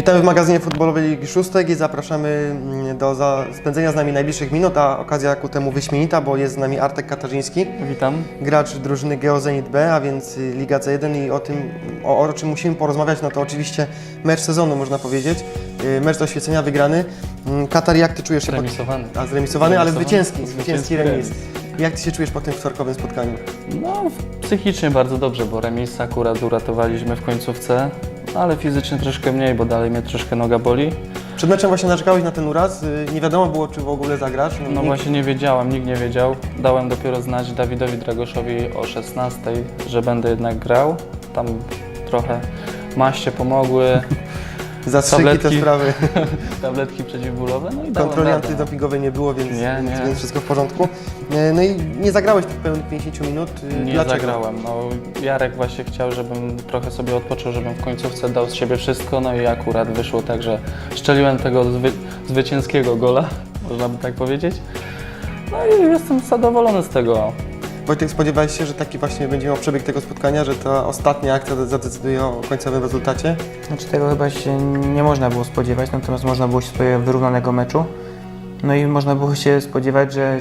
Witamy w magazynie futbolowej Ligi Szóstek i zapraszamy mm, do za spędzenia z nami najbliższych minut, a okazja ku temu wyśmienita, bo jest z nami Artek Katarzyński, Witam. gracz drużyny Geozenit B, a więc Liga C1 i o tym, o, o czym musimy porozmawiać, no to oczywiście mecz sezonu można powiedzieć, Y, mecz do oświecenia wygrany. Mm, Katar, jak Ty czujesz się po... Zremisowany. A zremisowany, ale zwycięski, Zwycięski remis. Jak Ty się czujesz po tym wtorkowym spotkaniu? No, psychicznie bardzo dobrze, bo remis akurat uratowaliśmy w końcówce, ale fizycznie troszkę mniej, bo dalej mnie troszkę noga boli. Przed meczem właśnie narzekałeś na ten uraz, y, nie wiadomo było, czy w ogóle zagrasz. No nikt- właśnie nie wiedziałem, nikt nie wiedział. Dałem dopiero znać Dawidowi Dragoszowi o 16, że będę jednak grał. Tam trochę maście pomogły, Zastrzyki te tabletki. sprawy. tabletki przeciwbólowe, no i Kontroli antydopingowej nie było, więc, Nie, nie. więc wszystko w porządku. E, No i nie zagrałeś tych pełnych 50 minut. E, Nie Dlaczego? zagrałem. No, Jarek właśnie chciał, żebym trochę sobie odpoczął, żebym w końcówce dał z siebie wszystko, no i akurat wyszło tak, że szczeliłem tego zwy, zwycięskiego gola, można by tak powiedzieć. No i jestem zadowolony z tego. Wojtek, spodziewałeś się, że taki właśnie będzie miał przebieg tego spotkania, że ta ostatnia akcja zadecyduje o końcowym rezultacie? Znaczy tego chyba się nie można było spodziewać, natomiast można było się spodziewać wyrównanego meczu. No i można było się spodziewać, że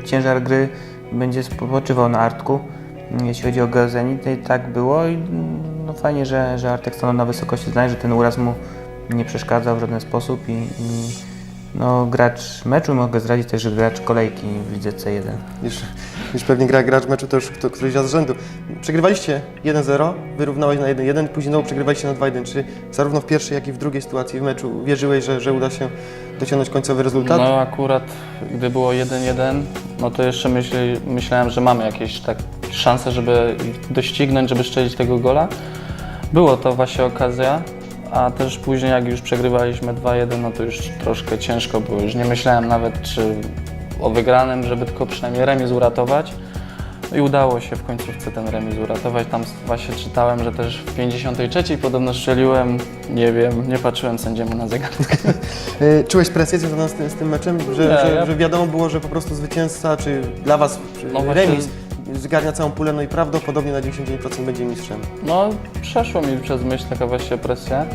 y, ciężar gry będzie spoczywał na Artku, y, jeśli chodzi o Geozenit. I tak było i mm, no fajnie, że, że Artek stanął na wysokości zdań, że ten uraz mu nie przeszkadzał w żaden sposób i, i no, gracz meczu mogę zdradzić też, że gracz kolejki w lidze C1. Już, już pewnie gra gracz meczu to już kto, któryś raz z rzędu. Przegrywaliście 1-0, wyrównałeś na 1-1, później znowu przegrywaliście na 2-1. Czy zarówno w pierwszej, jak i w drugiej sytuacji w meczu wierzyłeś, że, że uda się dociągnąć końcowy rezultat? No akurat gdy było 1-1, no to jeszcze myśli, myślałem, że mamy jakieś tak szanse, żeby ich doścignąć, żeby strzelić tego gola. Było to właśnie okazja, a też później jak już przegrywaliśmy 2-1, no to już troszkę ciężko było. Już nie myślałem nawet czy o wygranym, żeby tylko przynajmniej remis uratować. No i udało się w końcówce ten remis uratować. Tam właśnie czytałem, że też w 53 podobno strzeliłem. Nie wiem, nie patrzyłem sędziemu na zegarek. E, Czułeś presję związaną z tym, z tym meczem? Że, Nie, że, ja- że wiadomo było, że po prostu zwycięzca, czy dla Was czy No właśnie- remis zgarnia całą pulę, no i prawdopodobnie na 99% będzie mistrzem. No, przeszło mi przez myśl taka właśnie presja,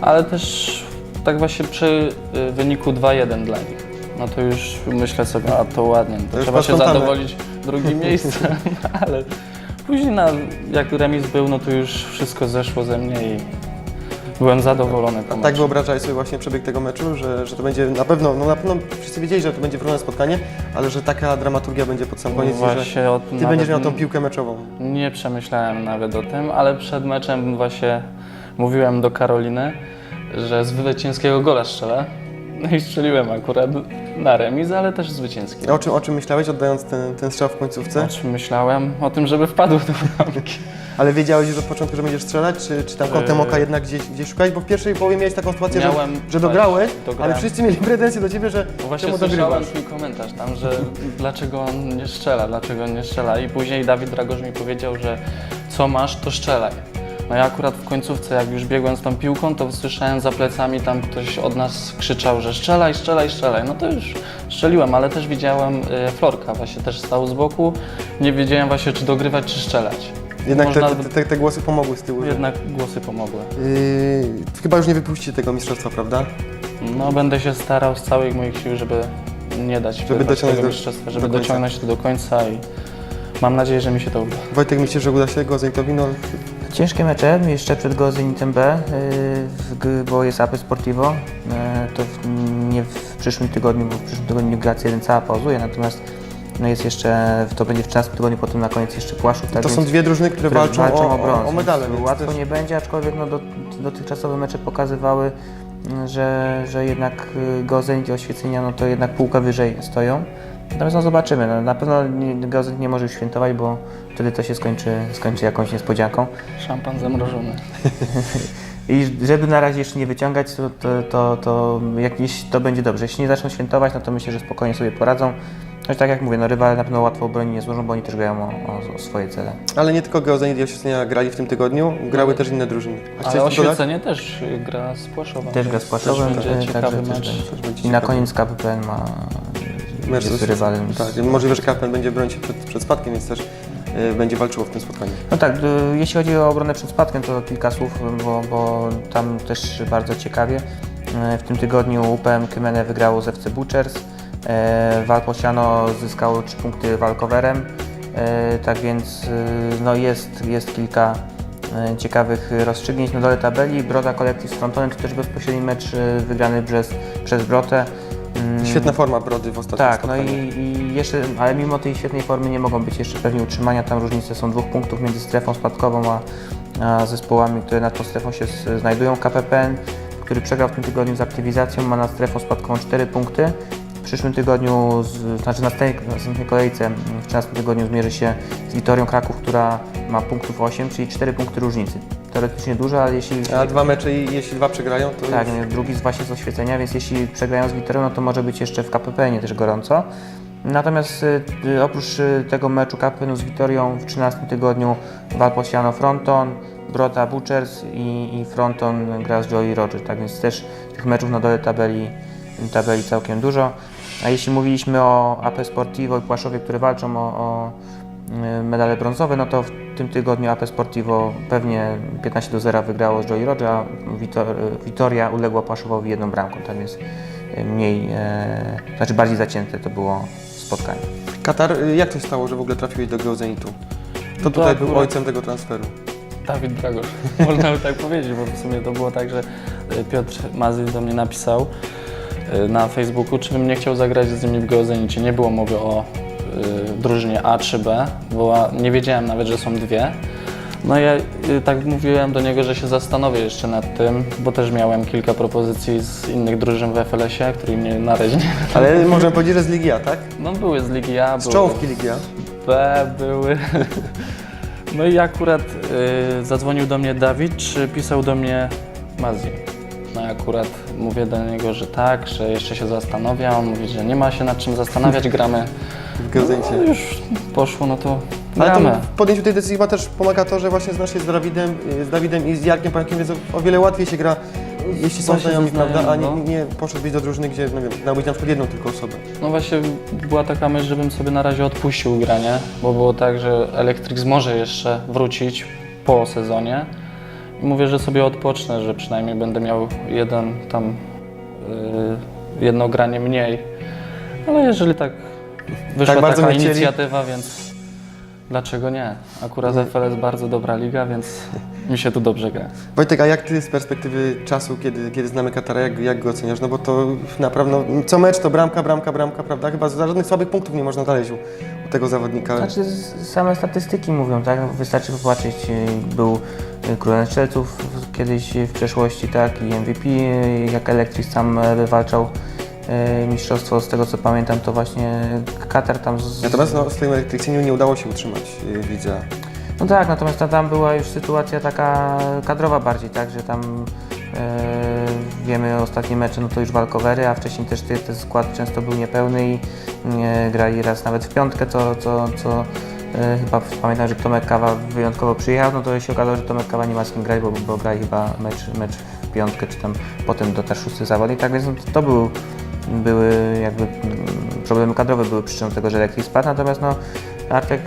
ale też tak właśnie przy y, wyniku 2-1 dla nich. No to już myślę sobie, a to ładnie, no to, już trzeba się zadowolić drugim miejscem, ale później na, jak remis był, no to już wszystko zeszło ze mnie i byłem zadowolony po Tak meczu. wyobrażałeś sobie właśnie przebieg tego meczu, że, że to będzie na pewno, no na pewno wszyscy wiedzieli, że to będzie wyrównane spotkanie, ale że taka dramaturgia będzie pod sam koniec i że Właśnie o tym Ty będziesz miał tą piłkę meczową. Nie przemyślałem nawet o tym, ale przed meczem właśnie mówiłem do Karoliny, że z zwycięskiego gola strzelę. No i strzeliłem akurat na remis, ale też zwycięski. O czym, o czym myślałeś, oddając ten, ten strzał w końcówce? O czym myślałem? O tym, żeby wpadł do bramki. Ale wiedziałeś już od początku, że będziesz strzelać, czy, czy tam kątem Yy. oka jednak gdzieś, gdzieś szukałeś? Bo w pierwszej połowie miałeś taką sytuację, że, Miałem że dograłeś, dograłem. ale wszyscy mieli pretensje do Ciebie, że Bo właśnie czemu słyszałem dogrywasz. twój komentarz tam, że dlaczego on nie strzela, dlaczego on nie strzela. I później Dawid Dragosz mi powiedział, że co masz, to strzelaj. No ja akurat w końcówce, jak już biegłem z tą piłką, to słyszałem za plecami, tam ktoś od nas krzyczał, że strzelaj, strzelaj, strzelaj. No to już strzeliłem, ale też widziałem y, Florka, właśnie też stał z boku. Nie wiedziałem właśnie, czy dogrywać, czy strzelać. Jednak te, Można- te, te, te głosy pomogły z tyłu. że- Jednak głosy pomogły. Yy, chyba już nie wypuścicie tego mistrzostwa, prawda? No będę się starał z całych moich sił, żeby nie dać Żeby wyrwać dociągnąć tego do- mistrzostwa, do żeby końca. dociągnąć to do końca i mam nadzieję, że mi się to uda. Wojtek, myślisz, że uda się go Zenitowi? No, Ciężkie mecze, jeszcze przed Geozenitem B, G- bo jest Apy Sportivo. Yy, To nie w przyszłym tygodniu, bo w przyszłym tygodniu gra C1 cała pauzuje, natomiast no jest jeszcze, to będzie w 13 tygodniu, potem na koniec jeszcze Płaszów. Tak to są dwie drużyny, które, które walczą, o, o, brąz, o medale. Łatwo też- nie będzie, aczkolwiek no, do, dotychczasowe mecze pokazywały, że, że jednak y, Geozenit i Oświecenia no to jednak półkę wyżej stoją. Natomiast no zobaczymy, no, na pewno nie- Geozenit nie może już świętować, bo wtedy to się skończy, skończy jakąś niespodzianką. Szampan zamrożony. I żeby na razie jeszcze nie wyciągać, to, to, to, to jakieś to będzie dobrze. Jeśli nie zaczną świętować, no to myślę, że spokojnie sobie poradzą. Choć tak jak mówię, no rywale na pewno łatwo obroni nie złożą, bo oni też grają o, o, o swoje cele. Ale nie tylko Geozenit i Oświecenia grali w tym tygodniu, grały też inne drużyny. A Ale chciałeś coś dodać? oświecenie też gra z Płaszowem. Też gra z Płaszowem, Też e, ciekawy także też mecz. będzie. będzie I na koniec KPPN ma Mecz z- rywalem. Tak, możliwe, że KPN będzie bronić się przed, przed spadkiem, więc też e, będzie walczyło w tym spotkaniu. No tak, d- jeśli chodzi o obronę przed spadkiem, to kilka słów, bo, bo tam też bardzo ciekawie. E, W tym tygodniu UPM Kymene wygrało z FC Butchers, e, Walposiano zyskało 3 punkty walkowerem, e, tak więc e, no jest, jest kilka e, ciekawych rozstrzygnięć na dole tabeli. Broda Collective z Frontonem to też bezpośredni mecz e, wygrany przez, przez Brotę. Mm, Świetna forma Brody w ostatnim tak, no spotkaniu. i, i jeszcze, ale mimo tej świetnej formy nie mogą być jeszcze pewni utrzymania. Tam różnice są dwóch punktów między strefą spadkową a, a zespołami, które nad tą strefą się s- znajdują. KPPN, który przegrał w tym tygodniu z aktywizacją, ma nad strefą spadkową 4 punkty. W przyszłym tygodniu, z, znaczy na następnej, następnej kolejce, mm, w 13 tygodniu zmierzy się z Witorią Kraków, która ma punktów 8, czyli 4 punkty różnicy. Teoretycznie dużo, ale jeśli... A dwa mecze i jeśli dwa przegrają, to Tak, już... nie, drugi z właśnie z oświecenia, więc jeśli przegrają z Witorią, no to może być jeszcze w KPPN też gorąco. Natomiast y, y, oprócz y, tego meczu KPN z Witorią w 13 tygodniu Valposiano Fronton, Brota Butchers i, i Fronton gra z Joey Roger, tak więc też tych meczów na dole tabeli, tabeli całkiem dużo. A jeśli mówiliśmy o AP Sportivo i Płaszowie, które walczą o, o y, medale brązowe, no to w tym tygodniu AP Sportivo pewnie 15 do 0 wygrało z Joey Roger, a Witor, Witoria uległa Płaszowowi jedną bramką, tak więc y, mniej, e, znaczy bardziej zacięte to było spotkanie. Katar, y, jak to się stało, że w ogóle trafiłeś do Geozenitu? To tutaj był ojcem tego transferu. Dawid Dragosz, można by tak powiedzieć, bo w sumie to było tak, że y, Piotr Mazy do mnie napisał y, na Facebooku, czy bym nie chciał zagrać z nimi w Geozenicie. Nie było mowy o drużynie A czy B, bo nie wiedziałem nawet, że są dwie. No ja y, tak mówiłem do niego, że się zastanowię jeszcze nad tym, bo też miałem kilka propozycji z innych drużyn w FLS-ie, które mnie na razie nie... Ale możemy powiedzieć, że z Ligi A, tak? No były z Ligi A, Z były czołówki Ligi A. B były. No i akurat y, zadzwonił do mnie Dawid, czy pisał do mnie Mazji. No i akurat mówię do niego, że tak, że jeszcze się zastanawia. On mówi, że nie ma się nad czym zastanawiać, gramy. W Geozenicie. No już poszło, no to Ale to gramy. w podjęciu tej decyzji chyba też pomaga to, że właśnie znasz się z Dawidem, y, z Dawidem i z Jarkiem Pankiem, więc o wiele łatwiej się gra, jeśli są Właśnie znajomi, prawda, a nie, no. nie poszedłbyś do drużyny, gdzie no wiem, znałbyś na przykład jedną tylko osobę. No właśnie była taka myśl, żebym sobie na razie odpuścił granie, bo było tak, że Electrix może jeszcze wrócić po sezonie. I mówię, że sobie odpocznę, że przynajmniej będę miał jeden tam, yy, jedno granie mniej. Ale jeżeli tak wyszła Tak bardzo taka chcieli? inicjatywa, więc dlaczego nie? Akurat FLS bardzo dobra liga, więc mi się tu dobrze gra. Wojtek, a jak ty z perspektywy czasu, kiedy, kiedy znamy Katara, jak, jak go oceniasz? No bo to naprawdę, no, co mecz to bramka, bramka, bramka, prawda? Chyba za żadnych słabych punktów nie można znaleźć u, u tego zawodnika. Znaczy z- same statystyki mówią, tak? Wystarczy popatrzeć, y, był y, królem strzelców kiedyś w przeszłości, tak? I MVP, y, jak Electric sam e, wywalczał mistrzostwo, z tego co pamiętam, to właśnie Katar tam z, Natomiast no, z tym elektrycyniu nie udało się utrzymać y, w lidze. A. No tak, natomiast ta- tam była już sytuacja taka kadrowa bardziej, tak, że tam e, wiemy ostatnie mecze, no to już walkowery, a wcześniej też te- ten skład często był niepełny i nie grali raz nawet w piątkę, co, co, co e, chyba pamiętam, że Tomek Kawa wyjątkowo przyjechał, no to się okazało, że Tomek Kawa nie ma z kim grać, bo, bo grali chyba mecz, mecz w piątkę, czy tam potem dotarł szósty zawodnik, tak więc to był były jakby mm, problemy kadrowe były przyczyną tego, że Elektrik spadł, natomiast no Artek,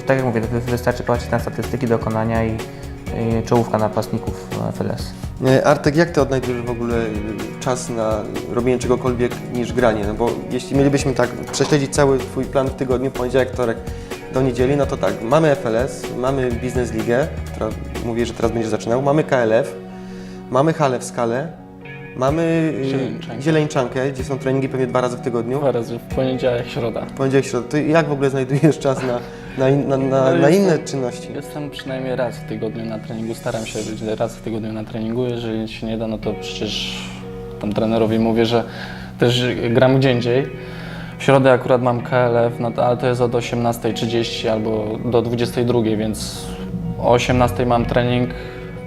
y, tak jak mówię, wy- wystarczy patrzeć na statystyki dokonania i, i czołówka napastników FLS. E, Artek, jak ty odnajdujesz w ogóle y, czas na robienie czegokolwiek niż granie? No bo jeśli mielibyśmy tak prześledzić cały twój plan w tygodniu, poniedziałek, wtorek do niedzieli, no to tak, mamy FLS, mamy Biznes Ligę, która mówi, że teraz będzie zaczynał, mamy KLF, mamy halę w skale, mamy y, Zieleńczankę. Zieleńczankę, gdzie są treningi pewnie dwa razy w tygodniu. Dwa razy w poniedziałek, środa. Poniedziałek, środa. To jak w ogóle znajdujesz czas na, na, in, na, na, No na inne czynności? Jestem przynajmniej raz w tygodniu na treningu, staram się być raz w tygodniu na treningu, jeżeli się nie da, no to przecież tam trenerowi mówię, że też gram gdzie indziej. W środę akurat mam KLF, no to, ale to jest od 18.30 albo do 22.00, więc o 18.00 mam trening,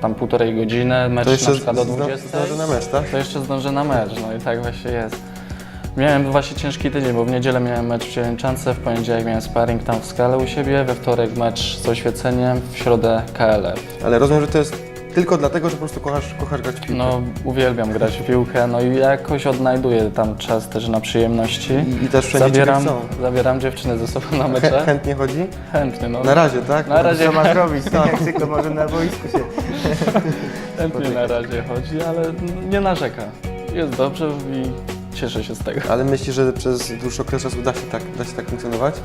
tam półtorej godziny, mecz To jeszcze na przykład o zda- 20.00. zdąży na mecz, tak? To jeszcze zdążę na mecz, no i tak właśnie jest. Miałem właśnie ciężki tydzień, bo w niedzielę miałem mecz w Cieleńczance, w poniedziałek miałem sparring tam w skale u siebie, we wtorek mecz z oświeceniem, w środę KLF. Ale rozumiem, że to jest tylko dlatego, że po prostu kochasz, kochasz grać w piłkę. No, uwielbiam grać w piłkę, no i jakoś odnajduję tam czas też na przyjemności. I, I też wszędzie Zabieram, ciebie zabieram dziewczyny ze sobą na. Chę, mecze. chętnie chodzi? Chętnie, no. Na razie, tak? Na razie Co ma zrobić? Tak, jak tylko może na boisku się. chętnie na razie chodzi, ale nie narzeka. Jest dobrze i cieszę się z tego. Ale myślisz, że przez dłuższy okres czasu da się tak, da się tak funkcjonować?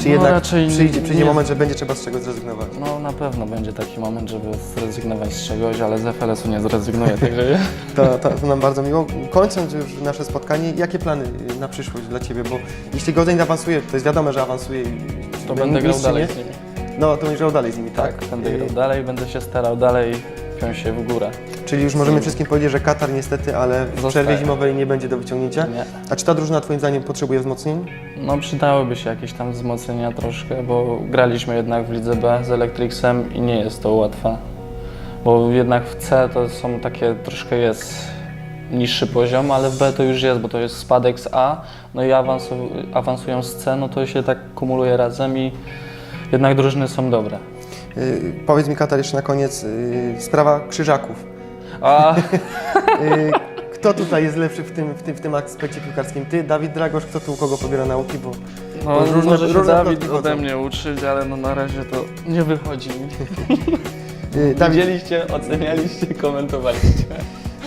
Czy No, jednak raczej przyjdzie, przyjdzie nie. moment, że będzie trzeba z czegoś zrezygnować? No na pewno będzie taki moment, żeby zrezygnować z czegoś, ale z FLS-u nie zrezygnuję, także To, to, to nam bardzo miło. Kończąc już nasze spotkanie, jakie plany na przyszłość dla Ciebie? Bo jeśli Godeń awansuje, to jest wiadomo, że awansuje i to będę grał dalej z nimi. No, to będziesz grał dalej z nimi, tak? Tak, będę grał dalej, będę się starał dalej się w górę. Czyli już możemy wszystkim powiedzieć, że Katar niestety, ale w Zostaje. przerwie zimowej nie będzie do wyciągnięcia. Nie. A czy ta drużyna Twoim zdaniem potrzebuje wzmocnień? No przydałyby się jakieś tam wzmocnienia troszkę, bo graliśmy jednak w lidze B z Electricsem i nie jest to łatwe. Bo jednak w C to są takie, troszkę jest niższy poziom, ale w B to już jest, bo to jest spadek z A, no i awansu, awansują z C, no to się tak kumuluje razem i jednak drużyny są dobre. Y, powiedz mi Katar jeszcze na koniec, y, sprawa krzyżaków. A Y, kto tutaj jest lepszy w tym, w, tym, w tym aspekcie piłkarskim? Ty, Dawid Dragosz, kto tu u kogo pobiera nauki? Bo no, Bo różne- może się różne Dawid ode chodzą. mnie uczyć, ale no na razie to nie wychodzi mi. y, Dawid, Widzieliście, ocenialiście, komentowaliście.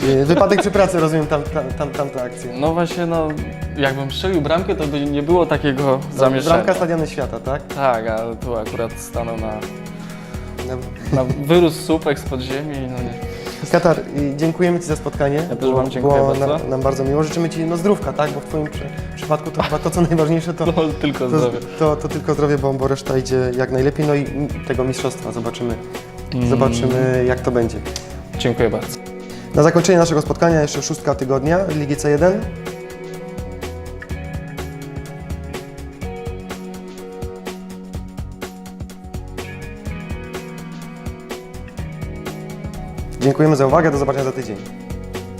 Y, wypadek przy pracy, rozumiem tam, tam, tam, tamta akcja. No właśnie, no jakbym strzelił bramkę, to by nie było takiego zamieszania. Bramka Stadiony Świata, tak? Tak, ale tu akurat stanął na, na wyrósł słupek z podziemi, no nie. Katar, y, dziękujemy Ci za spotkanie. Ja też wam dziękuję było bardzo. Nam, nam bardzo miło. Życzymy Ci no, zdrówka, tak? Bo w Twoim przy, przypadku to chyba to, co najważniejsze, to, No, tylko to, zdrowie. to, to tylko zdrowie, bo, bo reszta idzie jak najlepiej. No i mm, tego mistrzostwa zobaczymy. Mm. Zobaczymy, jak to będzie. Dziękuję bardzo. Na zakończenie naszego spotkania jeszcze szóstka tygodnia Ligi C1. Dziękujemy za uwagę, do zobaczenia za tydzień.